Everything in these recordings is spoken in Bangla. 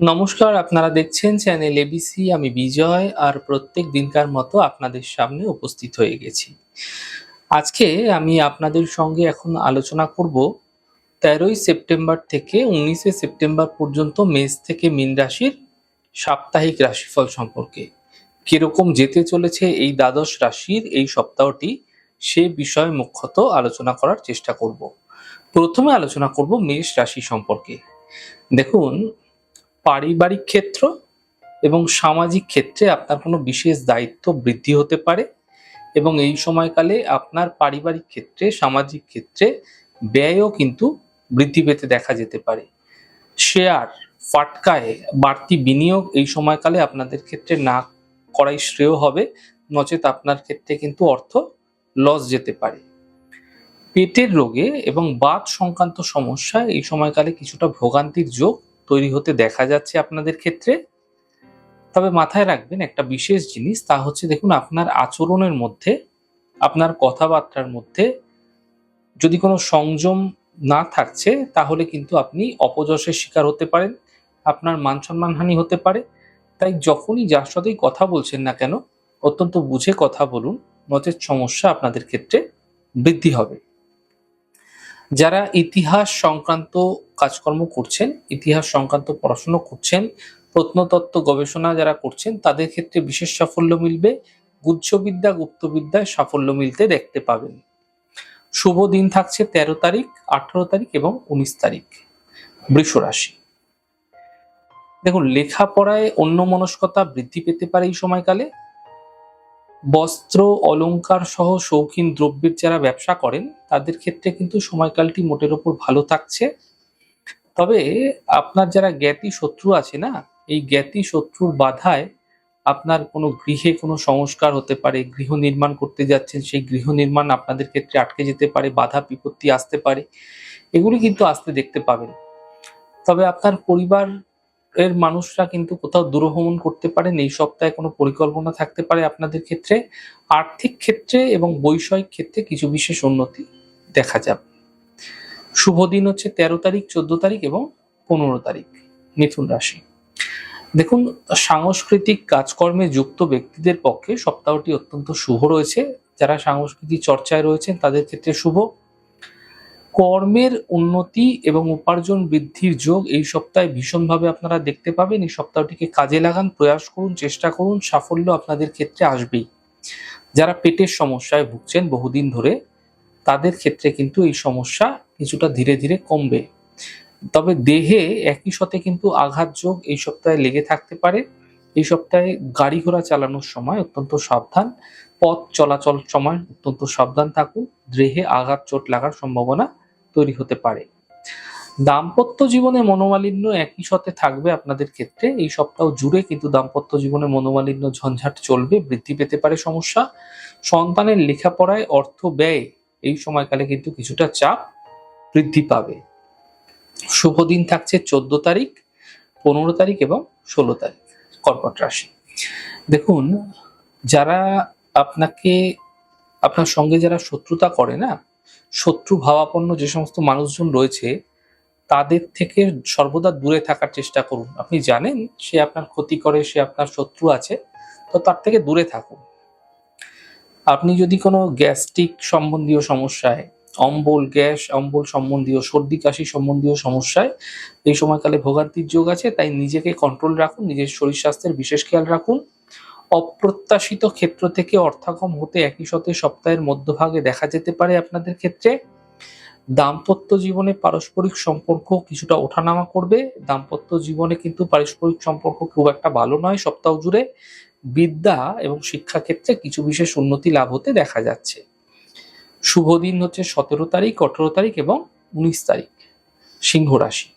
নমস্কার, আপনারা দেখছেন চ্যানেল এবিসি আমি বিজয়, আর প্রত্যেক দিনকার মতো আপনাদের সামনে উপস্থিত হয়ে গেছি। আজকে আমি আপনাদের সঙ্গে এখন আলোচনা করব তেরোই সেপ্টেম্বর থেকে উনিশে সেপ্টেম্বর পর্যন্ত মেষ থেকে মীন রাশির সাপ্তাহিক রাশিফল সম্পর্কে। কীরকম যেতে চলেছে এই দ্বাদশ রাশির এই সপ্তাহটি, সে বিষয়ে মুখ্যত আলোচনা করার চেষ্টা করব। প্রথমে আলোচনা করব মেষ রাশি সম্পর্কে। দেখুন পারিবারিক ক্ষেত্র এবং সামাজিক ক্ষেত্রে আপনার কোনো বিশেষ দায়িত্ব বৃদ্ধি হতে পারে এবং এই সময়কালে আপনার পারিবারিক ক্ষেত্রে, সামাজিক ক্ষেত্রে ব্যয়ও কিন্তু বৃদ্ধি পেতে দেখা যেতে পারে। শেয়ার, ফাটকায় বাড়তি বিনিয়োগ এই সময়কালে আপনাদের ক্ষেত্রে না করাই শ্রেয় হবে, নচেত আপনার ক্ষেত্রে কিন্তু অর্থ লস যেতে পারে। পেটের রোগে এবং বাত সংক্রান্ত সমস্যা এই সময়কালে কিছুটা ভোগান্তির যোগ তৈরি হতে দেখা যাচ্ছে আপনাদের ক্ষেত্রে। তবে মাথায় রাখবেন একটা বিশেষ জিনিস, তা হচ্ছে দেখুন আপনার আচরণের মধ্যে, আপনার কথাবার্তার মধ্যে যদি কোনো সংযম না থাকছে, তাহলে কিন্তু আপনি অপযশের শিকার হতে পারেন, আপনার মান সম্মানহানি হতে পারে। তাই যখনই যার সাথেই কথা বলছেন না কেন, অত্যন্ত বুঝে কথা বলুন নচেত সমস্যা আপনাদের ক্ষেত্রে বৃদ্ধি হবে। যারা ইতিহাস সংক্রান্ত কাজকর্ম করছেন, ইতিহাস সংক্রান্ত পড়াশুনো করছেন, প্রত্নতত্ত্ব গবেষণা যারা করছেন, তাদের ক্ষেত্রে বিশেষ সাফল্য মিলবে। গুচ্ছবিদ্যা, গুপ্তবিদ্যায় সাফল্য মিলতে দেখতে পাবেন। শুভ দিন থাকছে তেরো তারিখ, আঠারো তারিখ এবং উনিশ তারিখ, বৃষ রাশি। দেখুন, লেখাপড়ায় অন্য মনস্কতা বৃদ্ধি পেতে পারে এই সময়কালে। বস্ত্র, অলংকার সহ শৌখিন দ্রব্যের যারা ব্যবসা করেন, তাদের ক্ষেত্রে কিন্তু সময়কালটি মোটের ওপর ভালো থাকছে। তবে আপনার যারা জ্ঞাতি শত্রু আছে না, এই জ্ঞাতি শত্রুর বাধায় আপনার কোনো গৃহে কোনো সংস্কার হতে পারে, গৃহ নির্মাণ করতে যাচ্ছেন, সেই গৃহ নির্মাণ আপনাদের ক্ষেত্রে আটকে যেতে পারে, বাধা বিপত্তি আসতে পারে, এগুলি কিন্তু আসতে দেখতে পাবেন। তবে আপনার পরিবার এর মানুষরা কিন্তু কোথাও দূরভ্রমণ করতে পারেন, এই সপ্তাহে কোনো পরিকল্পনা থাকতে পারে আপনাদের ক্ষেত্রে। আর্থিক ক্ষেত্রে এবং বৈষয়িক ক্ষেত্রে কিছু বিশেষ উন্নতি দেখা যাবে। শুভ দিন হচ্ছে তেরো তারিখ, চোদ্দ তারিখ এবং পনেরো তারিখ, মিথুন রাশি। দেখুন, সাংস্কৃতিক কাজকর্মে যুক্ত ব্যক্তিদের পক্ষে সপ্তাহটি অত্যন্ত শুভ রয়েছে। যারা সাংস্কৃতিক চর্চায় রয়েছেন, তাদের ক্ষেত্রে শুভ। কর্মের উন্নতি এবং উপার্জন বৃদ্ধির যোগ এই সপ্তাহে ভীষণভাবে আপনারা দেখতে পাবেন। এই সপ্তাহটিকে কাজে লাগান, প্রয়াস করুন, চেষ্টা করুন, সাফল্য আপনাদের ক্ষেত্রে আসবেই। যারা পেটের সমস্যায় ভুগছেন বহুদিন ধরে, তাদের ক্ষেত্রে কিন্তু এই সমস্যা কিছুটা ধীরে ধীরে কমবে। তবে দেহে একই সাথে কিন্তু আঘাত যোগ এই সপ্তাহে লেগে থাকতে পারে। এই সপ্তাহে গাড়ি ঘোড়া চালানোর সময় অত্যন্ত সাবধান। পথ চলাচল সময় অত্যন্ত সাবধান থাকুন। দেহে আঘাত, চোট লাগার সম্ভাবনা তৈরি হতে পারে। দাম্পত্য জীবনে মনোমালিন্য একই সাথে থাকবে আপনাদের ক্ষেত্রে। এই সপ্তাহ জুড়ে কিন্তু দাম্পত্য জীবনে মনোমালিন্য ঝঞ্ঝাট চলবে, বৃদ্ধি পেতে পারে সমস্যা। সন্তানের লেখাপড়ায় অর্থ ব্যয় এই সময়কালে কিন্তু কিছুটা চাপ বৃদ্ধি পাবে। শুভ দিন থাকছে চোদ্দ তারিখ, পনেরো তারিখ এবং ষোলো তারিখ কর্কট রাশি। দেখুন, যারা আপনাকে, আপনার সঙ্গে যারা শত্রুতা করে না, শত্রু ভাবাপন্ন যে সমস্ত মানুষজন রয়েছে, তাদের থেকে সর্বদা দূরে থাকার চেষ্টা করুন। আপনি জানেন সে আপনার ক্ষতি করে, সে আপনার শত্রু আছে, তো তার থেকে দূরে থাকুন। আপনি যদি কোনো গ্যাস্ট্রিক সম্বন্ধীয় সমস্যায়, অম্বল গ্যাস, অম্বল সম্বন্ধীয়, সর্দি কাশি সম্বন্ধীয় সমস্যায়, এই সময়কালে ভোগান্তির যোগ আছে, তাই নিজেকে কন্ট্রোল রাখুন, নিজের শরীর স্বাস্থ্যের বিশেষ খেয়াল রাখুন। অপ্রত্যাশিত ক্ষেত্র থেকে অর্থাগম হতে একই সাথে সপ্তাহের মধ্যভাগে দেখা যেতে পারে আপনাদের ক্ষেত্রে। দাম্পত্য জীবনে পারস্পরিক সম্পর্ক কিছুটা ওঠানামা করবে। দাম্পত্য জীবনে কিন্তু পারস্পরিক সম্পর্ক খুব একটা ভালো নয় সপ্তাহ জুড়ে। বিদ্যা এবং শিক্ষা ক্ষেত্রে কিছু বিশেষ উন্নতি লাভ হতে দেখা যাচ্ছে। শুভ দিন হচ্ছে সতেরো তারিখ, আঠেরো তারিখ এবং উনিশ তারিখ, সিংহ রাশি।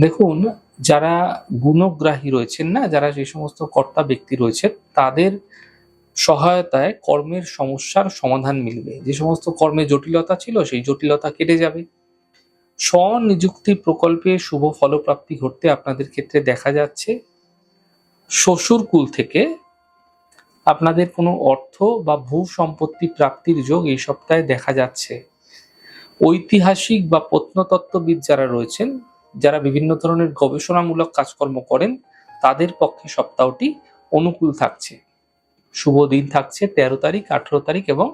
দেখুন, যারা গুণগ্রাহী রয়েছেন না, যারা যে সমস্ত কর্তা ব্যক্তি রয়েছে তাদের সহায়তায় কর্মের সমস্যার সমাধান মিলবে। যে সমস্ত কর্মে জটিলতা ছিল, সেই জটিলতা কেটে যাবে। স্বনিযুক্তি প্রকল্পে শুভ ফলপ্রাপ্তি ঘটতে আপনাদের ক্ষেত্রে দেখা যাচ্ছে। শ্বশুর কুল থেকে আপনাদের কোনো অর্থ বা ভূ সম্পত্তি প্রাপ্তির যোগ এই সপ্তাহে দেখা যাচ্ছে। ঐতিহাসিক বা প্রত্নতত্ত্ববিদ যারা রয়েছেন যারা বিভিন্ন ধরনের গবেষণামূলক কাজকর্ম করেন, তাদের পক্ষে সপ্তাহটি অনুকূল থাকছে। শুভ দিন থাকছে তেরো তারিখ, আঠেরো তারিখ এবং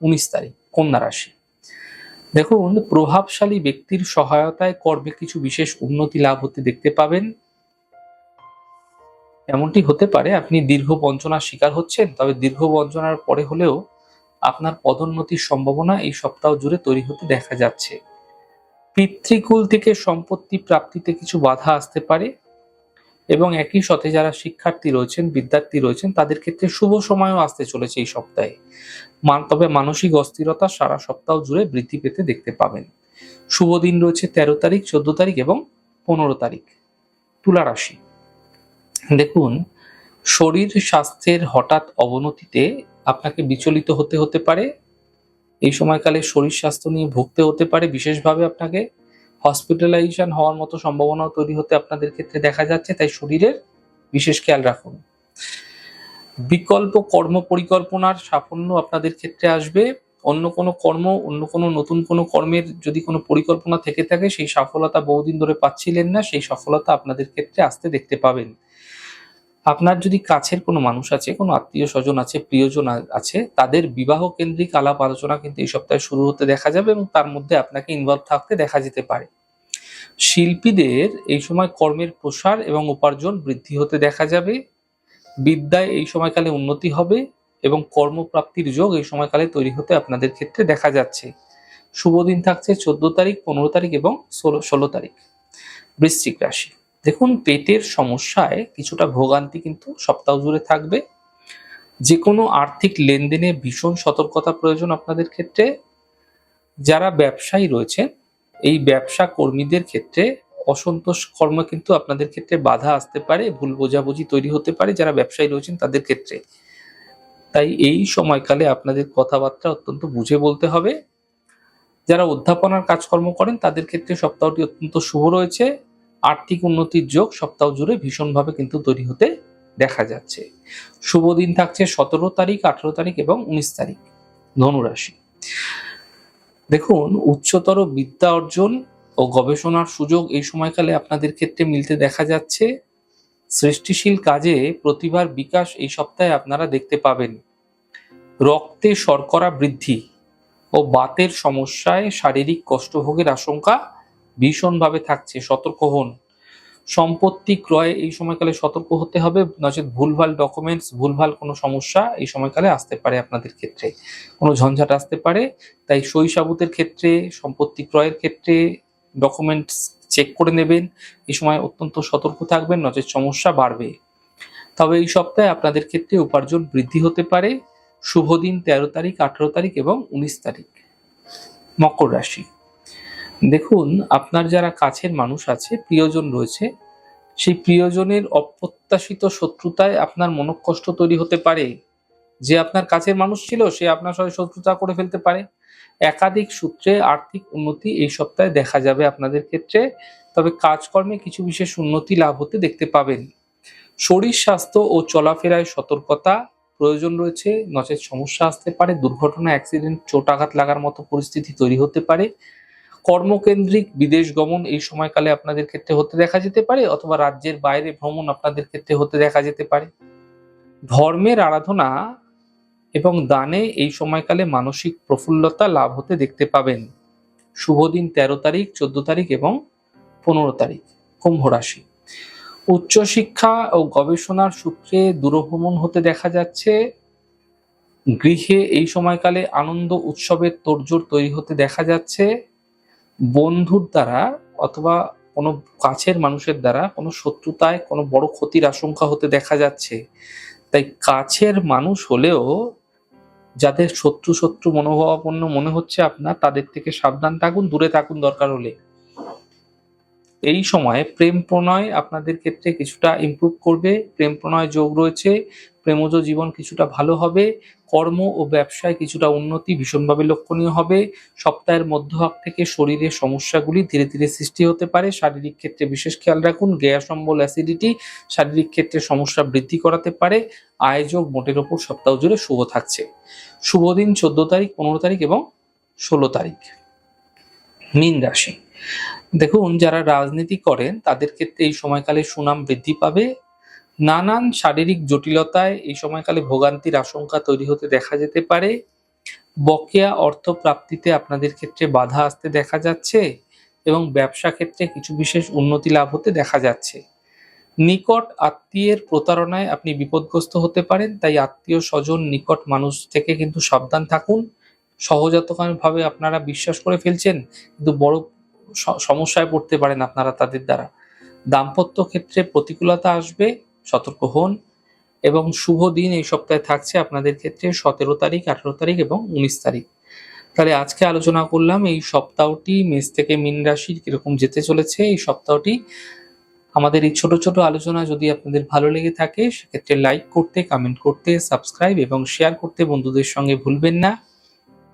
উনিশ তারিখ, কন্যা রাশি। দেখুন প্রভাবশালী ব্যক্তির সহায়তায় কর্মে কিছু বিশেষ উন্নতি লাভ হতে দেখতে পাবেন। এমনটি হতে পারে, আপনি দীর্ঘ বঞ্চনার শিকার হচ্ছেন, তবে দীর্ঘ বঞ্চনার পরে হলেও আপনার পদোন্নতির সম্ভাবনা এই সপ্তাহ জুড়ে তৈরি হতে দেখা যাচ্ছে। পিতৃকুল থেকে সম্পত্তি প্রাপ্তিতে কিছু বাধা আসতে পারে এবং একই সাথে যারা শিক্ষার্থী রয়েছেন, বিদ্যার্থী রয়েছেন, তাদের ক্ষেত্রে শুভ সময়ও আসতে চলেছে এই সপ্তাহে। তবে মানসিক অস্থিরতা সারা সপ্তাহ জুড়ে বৃদ্ধি পেতে দেখতে পাবেন। শুভ দিন রয়েছে তেরো তারিখ, চোদ্দ তারিখ এবং পনেরো তারিখ। তুলা রাশি। দেখুন, শরীর স্বাস্থ্যের হঠাৎ অবনতিতে আপনাকে বিচলিত হতে হতে পারে। এই সময়কালে শরীর স্বাস্থ্য নিয়ে ভুগতে হতে পারে, বিশেষভাবে আপনাকে হসপিটালাইজেশন হওয়ার মতো সম্ভাবনাও তৈরি হতে আপনাদের ক্ষেত্রে দেখা যাচ্ছে, তাই শরীরের বিশেষ খেয়াল রাখুন। বিকল্প কর্ম পরিকল্পনার সাফল্য আপনাদের ক্ষেত্রে আসবে। অন্য কোনো কর্ম, অন্য কোনো নতুন কোনো কর্মের যদি কোনো পরিকল্পনা থেকে থাকে, সেই সফলতা বহুদিন ধরে পাচ্ছিলেন না, সেই সফলতা আপনাদের ক্ষেত্রে আসতে দেখতে পাবেন। আপনার যদি কাছের কোনো মানুষ আছে, কোনো আত্মীয় স্বজন আছে, প্রিয়জন আছে, তাদের বিবাহ কেন্দ্রিক আলাপ আলোচনা কিন্তু এই সপ্তাহে শুরু হতে দেখা যাবে এবং তার মধ্যে আপনাকে ইনভলভ থাকতে দেখা যেতে পারে। শিল্পীদের এই সময় কর্মের প্রসার এবং উপার্জন বৃদ্ধি হতে দেখা যাবে, বিদ্যায় এই সময়কালে উন্নতি হবে এবং কর্মপ্রাপ্তির যোগ এই সময়কালে তৈরি হতে আপনাদের ক্ষেত্রে দেখা যাচ্ছে। শুভ দিন থাকছে চোদ্দ তারিখ, পনেরো তারিখ এবং ষোলো ষোলো তারিখ। বৃশ্চিক রাশি। দেখুন, পেটের সমস্যায় কিছুটা ভোগান্তি কিন্তু সপ্তাহ জুড়ে থাকবে। যে কোনো আর্থিক লেনদেনে ভীষণ সতর্কতা প্রয়োজন আপনাদের ক্ষেত্রে। যারা ব্যবসায়ী রয়েছেন, এই ব্যবসা কর্মীদের ক্ষেত্রে অসন্তোষ কর্ম কিন্তু আপনাদের ক্ষেত্রে বাধা আসতে পারে, ভুল বোঝাবুঝি তৈরি হতে পারে যারা ব্যবসায়ী রয়েছেন তাদের ক্ষেত্রে। তাই এই সময়কালে আপনাদের কথাবার্তা অত্যন্ত বুঝে বলতে হবে। যারা অধ্যাপনার কাজকর্ম করেন তাদের ক্ষেত্রে সপ্তাহটি অত্যন্ত শুভ রয়েছে। আর্থিক উন্নতির যোগ সপ্তাহ জুড়ে ভীষণভাবে কিন্তু তৈরি হতে দেখা যাচ্ছে। শুভ দিন থাকছে সতেরো তারিখ, আঠারো তারিখ এবং উনিশ তারিখ, ধনুরাশি। দেখুন, উচ্চতর বিদ্যা অর্জন ও গবেষণার সুযোগ এই সময়কালে আপনাদের ক্ষেত্রে মিলতে দেখা যাচ্ছে। সৃষ্টিশীল কাজে প্রতিভার বিকাশ এই সপ্তাহে আপনারা দেখতে পাবেন। রক্তে শর্করা বৃদ্ধি ও বাতের সমস্যায় শারীরিক কষ্টভোগের আশঙ্কা ভীষণভাবে থাকছে, সতর্ক হন। সম্পত্তি ক্রয়ে এই সময়কালে সতর্ক হতে হবে, নচেত ভুলভাল ডকুমেন্টস ভুলভাল কোনো সমস্যা এই সময়কালে আসতে পারে আপনাদের ক্ষেত্রে। কোনো ঝঞ্ঝাট আসতে পারে, তাই সই সাবুতের ক্ষেত্রে, সম্পত্তি ক্রয়ের ক্ষেত্রে ডকুমেন্টস চেক করে নেবেন। এই সময় অত্যন্ত সতর্ক থাকবেন, নচেত সমস্যা বাড়বে। তবে এই সপ্তাহে আপনাদের ক্ষেত্রে উপার্জন বৃদ্ধি হতে পারে। শুভ দিন, তেরো তারিখ, আঠারো তারিখ এবং উনিশ তারিখ। মকর রাশি। দেখুন, আপনার যারা কাছের মানুষ আছে, প্রিয়জন রয়েছে, সেই প্রিয়জনের অপ্রত্যাশিত শত্রুতায় আপনার মনোকষ্ট তৈরি হতে পারে। যে আপনার কাছের মানুষ ছিল, সে আপনার সাথে শত্রুতা করে ফেলতে পারে। একাধিক সূত্রে আর্থিক উন্নতি এই সপ্তাহে দেখা যাবে আপনাদের ক্ষেত্রে, তবে কাজকর্মে কিছু বিশেষ উন্নতি লাভ হতে দেখতে পাবেন। শরীর স্বাস্থ্য ও চলাফেরায় সতর্কতা প্রয়োজন রয়েছে, নচেত সমস্যা আসতে পারে, দুর্ঘটনা, অ্যাক্সিডেন্ট, চোট আঘাত লাগার মতো পরিস্থিতি তৈরি হতে পারে কর্মকেন্দ্রিক বিদেশ গমন এই সময়কালে আপনাদের ক্ষেত্রে হতে দেখা যেতে পারে অথবা রাজ্যের বাইরে ভ্রমণ আপনাদের ক্ষেত্রে হতে দেখা যেতে পারে। ধর্মের আরাধনা এবং দানে এই সময়কালে মানসিক প্রফুল্লতা লাভ হতে দেখতে পাবেন। শুভ দিন তেরো তারিখ, চোদ্দ তারিখ এবং পনেরো তারিখ, কুম্ভ রাশি। উচ্চশিক্ষা ও গবেষণার সূত্রে দূরভ্রমণ হতে দেখা যাচ্ছে। গৃহে এই সময়কালে আনন্দ উৎসবের তোড়জোড় তৈরি হতে দেখা যাচ্ছে। বন্ধুর দ্বারা অথবা কোনো কাছের মানুষের দ্বারা কোনো শত্রুতায় কোনো বড় ক্ষতির আশঙ্কা হতে দেখা যাচ্ছে। তাই কাছের মানুষ হলেও যাদের শত্রু শত্রু মনোভাবাপন্ন মনে হচ্ছে আপনার, তাদের থেকে সাবধান থাকুন, দূরে থাকুন দরকার হলে। এই সময়ে প্রেম প্রণয় আপনাদের ক্ষেত্রে কিছুটা ইমপ্রুভ করবে। প্রেম প্রণয় যোগ রয়েছে, প্রেমজ জীবন কিছুটা ভালো হবে, কর্ম ও ব্যবসায় কিছুটা উন্নতি ভীষণভাবে লক্ষণীয় হবে। সপ্তাহের মধ্যভাগ থেকে শরীরের সমস্যাগুলি ধীরে ধীরে সৃষ্টি হতে পারে। শারীরিক ক্ষেত্রে বিশেষ খেয়াল রাখুন, গ্যাস, অম্বল অ্যাসিডিটি শারীরিক ক্ষেত্রে সমস্যা বৃদ্ধি করাতে পারে। আয়োজক মোটের ওপর সপ্তাহ জুড়ে শুভ থাকছে। শুভ দিন চোদ্দ তারিখ, পনেরো তারিখ এবং ষোলো তারিখ। মীন রাশি। দেখুন, যারা রাজনীতি করেন, তাদের ক্ষেত্রে এই সময়কালে সুনাম বৃদ্ধি পাবে। নানান শারীরিক জটিলতায় এই সময়কালে ভোগান্তির আশঙ্কা তৈরি হতে দেখা যেতে পারে। বকেয়া অর্থ প্রাপ্তিতে আপনাদের ক্ষেত্রে বাধা আসতে দেখা যাচ্ছে এবং ব্যবসা ক্ষেত্রে কিছু বিশেষ উন্নতি লাভ হতে দেখা যাচ্ছে। নিকট আত্মীয়ের প্রতারণায় আপনি বিপদগ্রস্ত হতে পারেন, তাই আত্মীয় স্বজন, নিকট মানুষ থেকে কিন্তু সাবধান থাকুন। সহজাতভাবে আপনারা বিশ্বাস করে ফেলছেন, কিন্তু বড় সমস্যায় পড়তে পারেন আপনারা তাদের দ্বারা। দাম্পত্য ক্ষেত্রে প্রতিকূলতা আসবে, সতর্ক হন এবং শুভ দিন এই সপ্তাহে থাকছে আপনাদের ক্ষেত্রে সতেরো তারিখ, আঠারো তারিখ এবং উনিশ তারিখ। তাহলে আজকে আলোচনা করলাম এই সপ্তাহটি মেষ থেকে মীন রাশির কীরকম যেতে চলেছে, এই সপ্তাহটি আমাদের এই ছোট ছোট আলোচনা যদি আপনাদের ভালো লেগে থাকে, সেক্ষেত্রে লাইক করতে কমেন্ট করতে সাবস্ক্রাইব এবং শেয়ার করতে বন্ধুদের সঙ্গে ভুলবেন না।